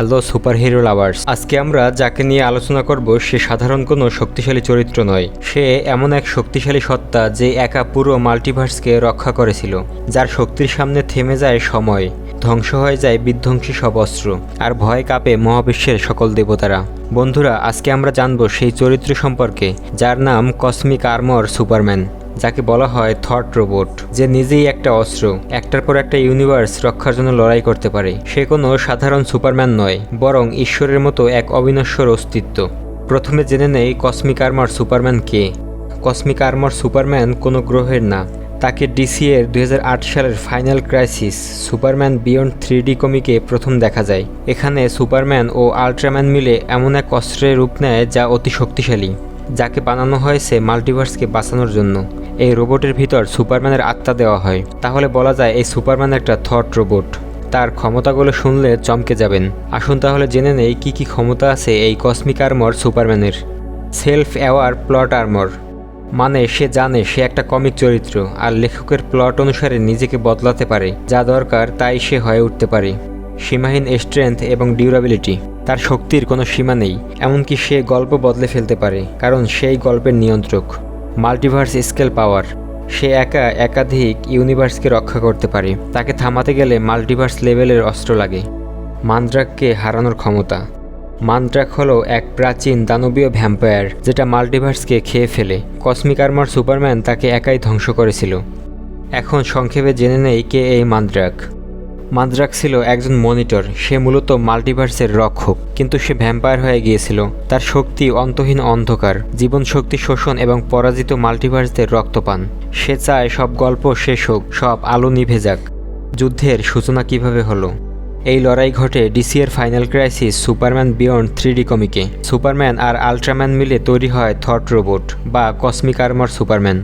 Hello super hero lovers আজকে আমরা যাকে নিয়ে আলোচনা করব, সে সাধারণ কোনো শক্তিশালী চরিত্র নয়। সে এমন এক শক্তিশালী সত্তা যে একা পুরো মাল্টিভার্সকে রক্ষা করেছিল, যার শক্তির সামনে থেমে যায় সময়, ধ্বংস হয়ে যায় বিধ্বংসী সব অস্ত্র, আর ভয় কাঁপে মহাবিশ্বের সকল দেবতারা। বন্ধুরা, আজকে আমরা জানব সেই চরিত্র সম্পর্কে, যার নাম কসমিক আর্মর সুপারম্যান যাকে বলা হয় থট রোবট যে নিজেই একটা অস্ত্র, একটার পর একটা ইউনিভার্স রক্ষার জন্য লড়াই করতে পারে। সে কোনো সাধারণ সুপারম্যান নয়, বরং ঈশ্বরের মতো এক অবিনশ্বর অস্তিত্ব। প্রথমে জেনে নেই কসমিক আর্মার সুপারম্যান কে। কসমিক আর্মার সুপারম্যান কোনো গ্রহের না। তাকে ডিসি এর দুই হাজার আট সালের final crisis Superman beyond three কমিকে প্রথম দেখা যায়। এখানে সুপারম্যান ও আল্ট্রাম্যান মিলে এমন এক অস্ত্রের রূপ নেয় যা অতি শক্তিশালী, যাকে বানানো হয়েছে মাল্টিভার্সকে বাঁচানোর জন্য। এই রোবটের ভিতর সুপারম্যানের আত্মা দেওয়া হয়। তাহলে বলা যায় এই সুপারম্যান একটা থট রোবট। তার ক্ষমতাগুলো শুনলে চমকে যাবেন। আসুন তাহলে জেনে নেই কী কী ক্ষমতা আছে এই cosmic armour সুপারম্যানের। Self aware plot armour. মানে সে জানে সে একটা কমিক চরিত্র, আর লেখকের প্লট অনুসারে নিজেকে বদলাতে পারে। যা দরকার তাই সে হয়ে উঠতে পারে। সীমাহীন স্ট্রেংথ এবং ডিউরাবিলিটি তার শক্তির কোনো সীমা নেই, এমনকি সে গল্প বদলে ফেলতে পারে, কারণ সেই গল্পের নিয়ন্ত্রক। মাল্টিভার্স স্কেল পাওয়ার। সে একা একাধিক ইউনিভার্সকে রক্ষা করতে পারে। তাকে থামাতে গেলে মাল্টিভার্স লেভেলের অস্ত্র লাগে। মান্দ্রাককে হারানোর ক্ষমতা। মান্দ্রাক হলো এক প্রাচীন দানবীয় ভ্যাম্পায়ার যেটা মাল্টিভার্সকে খেয়ে ফেলে। কসমিক আর্মার সুপারম্যান তাকে একাই ধ্বংস করেছিল। এখন সংক্ষেপে জেনে নেই কে এই মান্দ্রাক। মাদ্রাক ছিল একজন মনিটর। সে মূলত মাল্টিভার্সের রক্ষক, কিন্তু সে ভ্যাম্পায়ার হয়ে গিয়েছিল। তার শক্তি অন্তহীন অন্ধকার জীবন শক্তি শোষণ এবং পরাজিত মাল্টিভার্সদের রক্তপান। সে চায় সব গল্প শেষ হোক, সব আলো নিভে যাক। যুদ্ধের সূচনা কীভাবে হলো? এই লড়াই ঘটে ডিসিএর final crisis Superman beyond three কমিকে। Superman আর আল্ট্রাম্যান মিলে তৈরি হয় থট রোবট বা কসমিক আর্মার সুপারম্যান।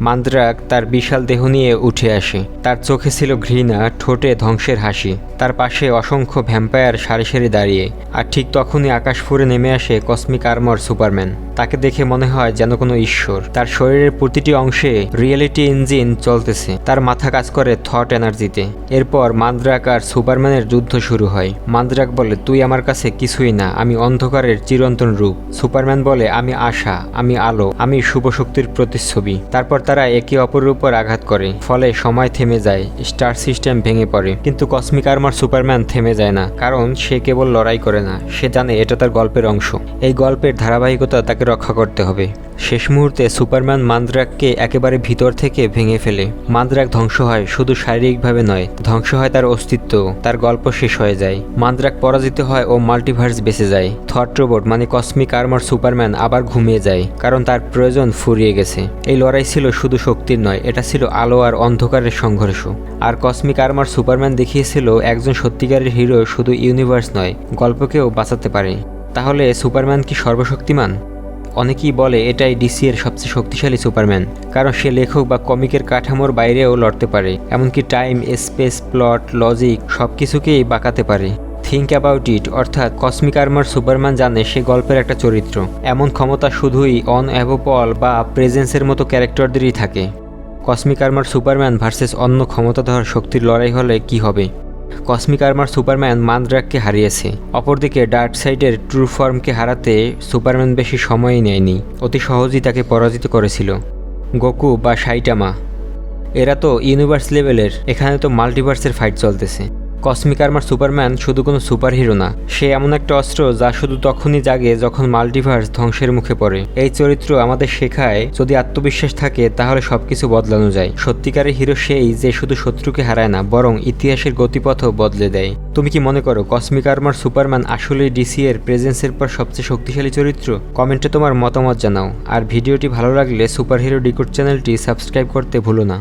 মান্দ্রাক তার বিশাল দেহ নিয়ে উঠে আসে। তার চোখে ছিল ঘৃণা, ঠোঁটে ধ্বংসের হাসি। তার পাশে অসংখ্য ভ্যাম্পায়ার সারি সারি দাঁড়িয়ে। আর ঠিক তখনই আকাশ ফুরে নেমে আসে কসমিক আর্মর সুপারম্যান। তাকে দেখে মনে হয় যেন কোনো ঈশ্বর। তার শরীরের প্রতিটি অংশে রিয়েলিটি ইঞ্জিন চলতেছে। তার মাথা কাজ করে থট এনার্জিতে। এরপর মান্দ্রাক আর সুপারম্যানের যুদ্ধ শুরু হয়। মান্দ্রাক বলে, তুই আমার কাছে কিছুই না, আমি অন্ধকারের চিরন্তন রূপ। সুপারম্যান বলে, আমি আশা, আমি আলো, আমি শুভ শক্তির প্রতিচ্ছবি। তারপর তারা একে অপরের উপর আঘাত করে, ফলে সময় থেমে যায়, স্টার সিস্টেম ভেঙে পড়ে। কিন্তু কসমিক আর্মার সুপারম্যান থেমে যায় না, কারণ সে কেবল লড়াই করে না, সে জানে এটা তার গল্পের অংশ। এই গল্পের ধারাবাহিকতা তাকে রক্ষা করতে হবে। শেষ মুহূর্তে সুপারম্যান মান্দ্রাককে একেবারে ভিতর থেকে ভেঙে ফেলে। মান্দ্রাক ধ্বংস হয় শুধু শারীরিকভাবে নয়, ধ্বংস হয় তার অস্তিত্ব। তার গল্প শেষ হয়ে যায়। মান্দ্রাক পরাজিত হয় ও মাল্টিভার্স বেঁচে যায়। থট রোবট মানে কসমিক আর্মার সুপারম্যান আবার ঘুমিয়ে যায়, কারণ তার প্রয়োজন ফুরিয়ে গেছে। এই লড়াই ছিল শুধু শক্তির নয়, এটা ছিল আলো আর অন্ধকারের সংঘর্ষ। আর কসমিক আর্মার সুপারম্যান দেখিয়েছিল, একজন সত্যিকারের হিরো শুধু ইউনিভার্স নয়, গল্পকেও বাঁচাতে পারে। তাহলে সুপারম্যান কি সর্বশক্তিমান? অনেকেই বলে এটাই ডিসি এর সবচেয়ে শক্তিশালী সুপারম্যান, কারণ সে লেখক বা কমিকের কাঠামোর বাইরেও লড়তে পারে, এমনকি টাইম, স্পেস, প্লট, লজিক সব কিছুকেই বাঁকাতে পারে। থিঙ্ক অ্যাবাউট ইট অর্থাৎ কসমিক আর্মার সুপারম্যান জানে সে গল্পের একটা চরিত্র। এমন ক্ষমতা শুধুই অন অ্যাভোপল বা প্রেজেন্সের মতো ক্যারেক্টারদেরই থাকে। কসমিক আর্মার সুপারম্যান ভার্সেস অন্য ক্ষমতাধর শক্তির লড়াই হলে কি হবে? কসমিক আর্মার সুপারম্যান মান্দ্রাককে হারিয়েছে। অপরদিকে ডার্ক সাইডের ট্রু ফর্মকে হারাতে সুপারম্যান বেশি সময়ই নেয়নি, অতি সহজেই তাকে পরাজিত করেছিল। গোকু বা সাইটামা। এরা তো ইউনিভার্স লেভেলের, এখানে তো মাল্টিভার্সের ফাইট চলতেছে। কসমিক আর্মার সুপারম্যান শুধু কোনো সুপারহিরো না, সে এমন একটা অস্ত্র যা শুধু তখনই জাগে যখন মাল্টিভার্স ধ্বংসের মুখে পড়ে। এই চরিত্র আমাদের শেখায়, যদি আত্মবিশ্বাস থাকে, তাহলে সবকিছু বদলানো যায়। সত্যিকারের হিরো সেই যে শুধু শত্রুকে হারায় না, বরং ইতিহাসের গতিপথও বদলে দেয়। তুমি কি মনে করো, কসমিক আর্মার সুপারম্যান আসলেই ডিসি এর প্রেজেন্সের পর সবচেয়ে শক্তিশালী চরিত্র? কমেন্টে তোমার মতামত জানাও। আর ভিডিওটি ভালো লাগলে সুপারহিরো ডিকোড চ্যানেলটি সাবস্ক্রাইব করতে ভুলো না।